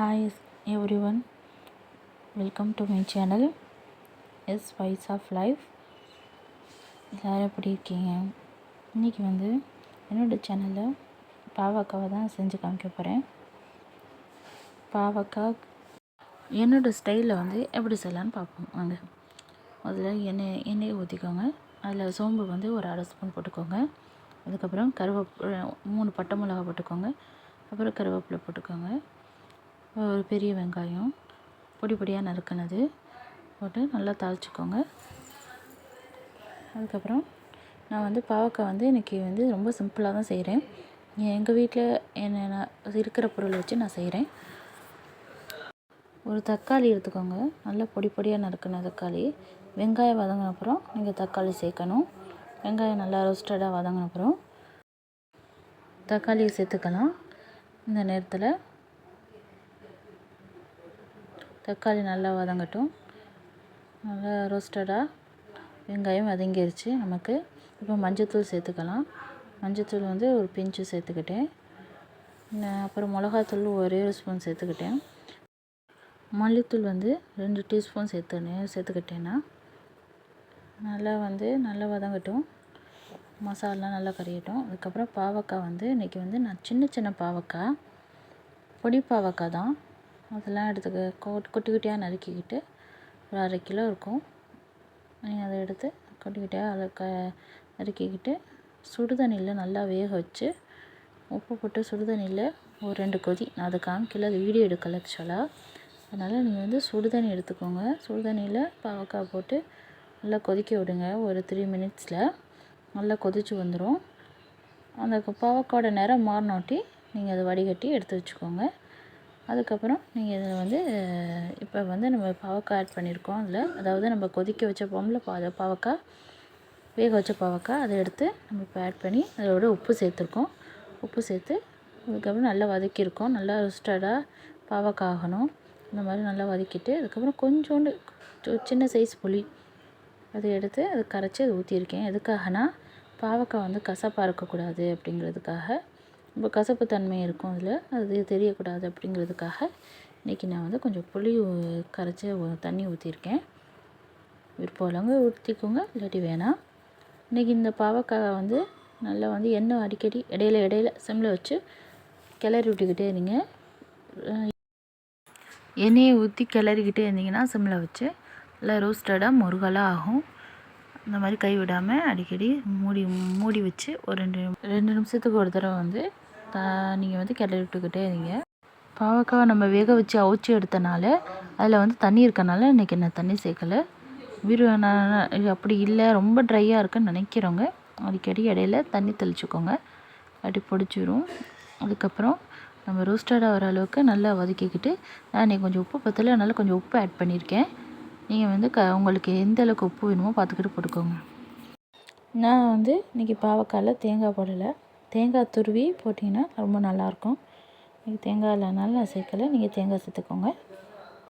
Hi everyone welcome to my channel S wise of life எல்லோரும் எப்படி இருக்கீங்க? இன்றைக்கி வந்து என்னோடய சேனலில் பாவக்காவை தான் செஞ்சு காமிக்க போகிறேன் பாவக்காய் என்னோடய ஸ்டைலில் வந்து எப்படி செய்யலான்னு பார்ப்போம். வாங்க. முதல்ல எண்ணெய் எண்ணெயை ஊற்றிக்கோங்க அதில் சோம்பு வந்து ஒரு அரை ஸ்பூன் போட்டுக்கோங்க. அதுக்கப்புறம் கருவேப்பிலை மூணு பட்டை மிளகா போட்டுக்கோங்க. அப்புறம் கருவேப்பிலை போட்டுக்கோங்க. ஒரு பெரிய வெங்காயம் பொடி பொடியாக நறுக்கினது போட்டு நல்லா தாளிச்சிக்கோங்க. அதுக்கப்புறம் நான் வந்து பாவக்காய் வந்து இன்றைக்கி வந்து ரொம்ப சிம்பிளாக தான் செய்கிறேன். எங்கள் வீட்டில் என்ன நான் இருக்கிற பொருளை வச்சு நான் செய்கிறேன். ஒரு தக்காளி எடுத்துக்கோங்க. நல்லா பொடி பொடியாக நறுக்கின தக்காளி. வெங்காயம் வதங்கின அப்புறம் நீங்கள் தக்காளி சேர்க்கணும். வெங்காயம் நல்லா ரோஸ்டடாக வதங்கின அப்புறம் தக்காளியை சேர்த்துக்கலாம். இந்த நேரத்தில் தக்காளி நல்லா வதங்கட்டும். நல்லா ரோஸ்டடாக வெங்காயம் வதங்கிருச்சு நமக்கு. இப்போ மஞ்சத்தூள் சேர்த்துக்கலாம். மஞ்சத்தூள் வந்து ஒரு பிஞ்சு சேர்த்துக்கிட்டேன். அப்புறம் மிளகாத்தூள் ஒரே ஒரு ஸ்பூன் சேர்த்துக்கிட்டேன். மல்லித்தூள் வந்து ரெண்டு டீஸ்பூன் சேர்த்துனே சேர்த்துக்கிட்டேன்னா நல்லா வந்து நல்லா வதங்கட்டும். மசாலாலாம் நல்லா கறியட்டும் அதுக்கப்புறம் பாவக்காய் வந்து இன்றைக்கி வந்து நான் சின்ன சின்ன பாவக்காய் பொடி பாவக்காய் தான். அதெல்லாம் எடுத்துக்க குட்டி குட்டியாக நறுக்கிக்கிட்டு ஒரு அரை கிலோ இருக்கும். நீங்கள் அதை எடுத்து குட்டி குட்டியாக அதை க நறுக்கிக்கிட்டு சுடு தண்ணியில் நல்லா வேக வச்சு உப்பு போட்டு சுடு தண்ணியில் ஒரு ரெண்டு கொதி நான் அதை காமிக்கல அது வீடியோ எடுக்கல ஆக்சுவலாக அதனால் நீங்கள் வந்து சுடு தண்ணி எடுத்துக்கோங்க. சுடு தண்ணியில் பாவக்காய் போட்டு நல்லா கொதிக்க விடுங்க. ஒரு த்ரீ மினிட்ஸில் நல்லா கொதித்து வந்துடும் அந்த பாவக்காயோட நிறம் மாறினோட்டி நீங்கள் அதை வடிகட்டி எடுத்து வச்சுக்கோங்க. அதுக்கப்புறம் நீங்கள் இதில் வந்து இப்போ வந்து நம்ம பாவக்காய் ஆட் பண்ணியிருக்கோம் அதில். அதாவது நம்ம கொதிக்க வச்ச போம்ல பா பாவக்காய் வேக வச்ச பாவக்காய் அதை எடுத்து நம்ம இப்போ ஆட் பண்ணி அதோட உப்பு சேர்த்துருக்கோம். உப்பு சேர்த்து அதுக்கப்புறம் நல்லா வதக்கியிருக்கோம். நல்லா ரோஸ்டடாக பாவக்காய் ஆகணும். இந்த மாதிரி நல்லா வதக்கிட்டு அதுக்கப்புறம் கொஞ்சோண்டு சின்ன சைஸ் புளி அதை எடுத்து அதை கரைச்சி அதை ஊற்றிருக்கேன் எதுக்காகனா பாவக்காய் வந்து கசப்பாக இருக்கக்கூடாது அப்படிங்கிறதுக்காக. ரொம்ப கசப்பு தன்மை இருக்கும் அதில் அது தெரியக்கூடாது அப்படிங்கிறதுக்காக இன்றைக்கி நான் வந்து கொஞ்சம் புளி கரைச்சி தண்ணி ஊற்றிருக்கேன் விருப்பம் ஊற்றிக்கோங்க இல்லாட்டி வேணாம். இன்றைக்கி இந்த பாவக்காய் வந்து நல்லா வந்து எண்ணெய் அடிக்கடி இடையில இடையில சிம்மில் வச்சு கிளறி விட்டுக்கிட்டே இருங்க. எண்ணெயை ஊற்றி கிளறிக்கிட்டே இருந்தீங்கன்னா சிம்மில் வச்சு நல்லா ரோஸ்டடாக முருகலாக ஆகும். இந்த மாதிரி கை விடாமல் அடிக்கடி மூடி மூடி வச்சு ஒரு ரெண்டு ரெண்டு நிமிஷத்துக்கு ஒரு தடவை வந்து நீங்கள் வந்து கிளறி விட்டுக்கிட்டே இருங்க. பாவக்காய் நம்ம வேக வச்சு அவிச்சி எடுத்தனால அதில் வந்து தண்ணி இருக்கனால இன்றைக்கி நான் தண்ணி சேர்க்கலை. வீடு அப்படி இல்லை ரொம்ப ட்ரையாக இருக்குன்னு நினைக்கிறவங்க அடிக்கடி இடையில தண்ணி தெளிச்சுக்கோங்க. அப்படி பிடிச்சிரும். அதுக்கப்புறம் நம்ம ரோஸ்டடாக வர அளவுக்கு நல்லா வதக்கிக்கிட்டு நான் இன்றைக்கி கொஞ்சம் உப்பு பற்றல அதனால் கொஞ்சம் உப்பு ஆட் பண்ணியிருக்கேன். நீங்கள் வந்து க உங்களுக்கு எந்த அளவுக்கு உப்பு வேணுமோ பார்த்துக்கிட்டு போட்டுக்கோங்க. நான் வந்து இன்றைக்கி பாவக்காயில் தேங்காய் போடலை. தேங்காய் துருவி போட்டிங்கன்னா ரொம்ப நல்லாயிருக்கும் இன்றைக்கி தேங்காய் இல்லைனாலும் நான் சேர்க்கலை. நீங்கள் தேங்காய் சேர்த்துக்கோங்க.